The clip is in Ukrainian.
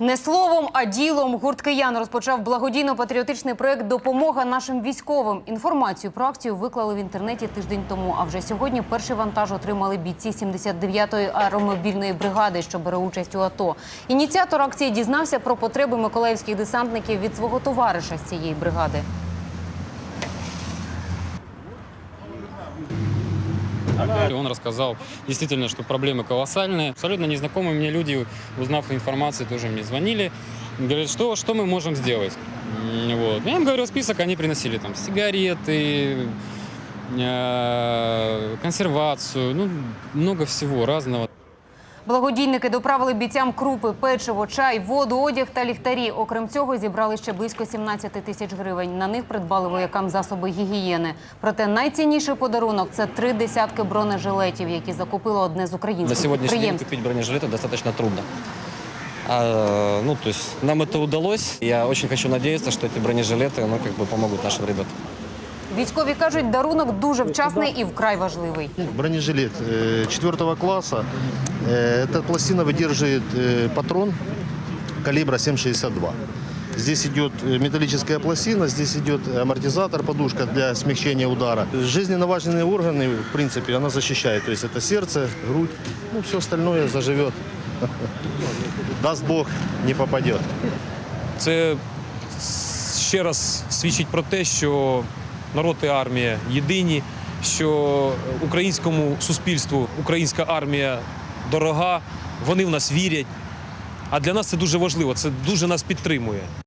Не словом, а ділом гурт киян розпочав благодійно-патріотичний проект Допомога нашим військовим. Інформацію про акцію виклали в інтернеті тиждень тому. А вже сьогодні перший вантаж отримали бійці 79-ї аеромобільної бригади, що бере участь у АТО. Ініціатор акції дізнався про потреби миколаївських десантників від свого товариша з цієї бригади. И Он рассказал действительно, что проблемы колоссальные. Абсолютно незнакомые мне люди, узнав информацию, тоже мне звонили. Говорят, что, что мы можем сделать? Вот. Я им говорил список, они приносили там сигареты, э, консервацию, ну, много всего разного. Благодійники доправили бійцям крупи, печиво, чай, воду, одяг та ліхтарі. Окрім цього, зібрали ще близько 17 тисяч гривень. На них придбали воякам засоби гігієни. Проте найцінніший подарунок це три десятки бронежилетів, які закупило одне з На українських сегодняшний день підприємств. купить бронежилеты достаточно трудно. А, ну, то есть нам это удалось. Я очень хочу надеяться, что эти бронежилеты, ну, как бы помогут нашим ребятам. Військові кажуть, дарунок дуже вчасний і вкрай важливий. Бронежилет э, четвертого класса. Э, Эта пластина выдерживает э, патрон калибра 7,62. Здесь идет э, металлическая пластина, здесь идет амортизатор, подушка для смягчения удара. Жизненно важные органы, в принципе, она защищает. То есть это сердце, грудь, ну все остальное заживет. Даст Бог, не попадет. Це ще раз свідчить про те, що народ і армія єдині, що українському суспільству українська армія дорога, вони в нас вірять. А для нас це дуже важливо, це дуже нас підтримує.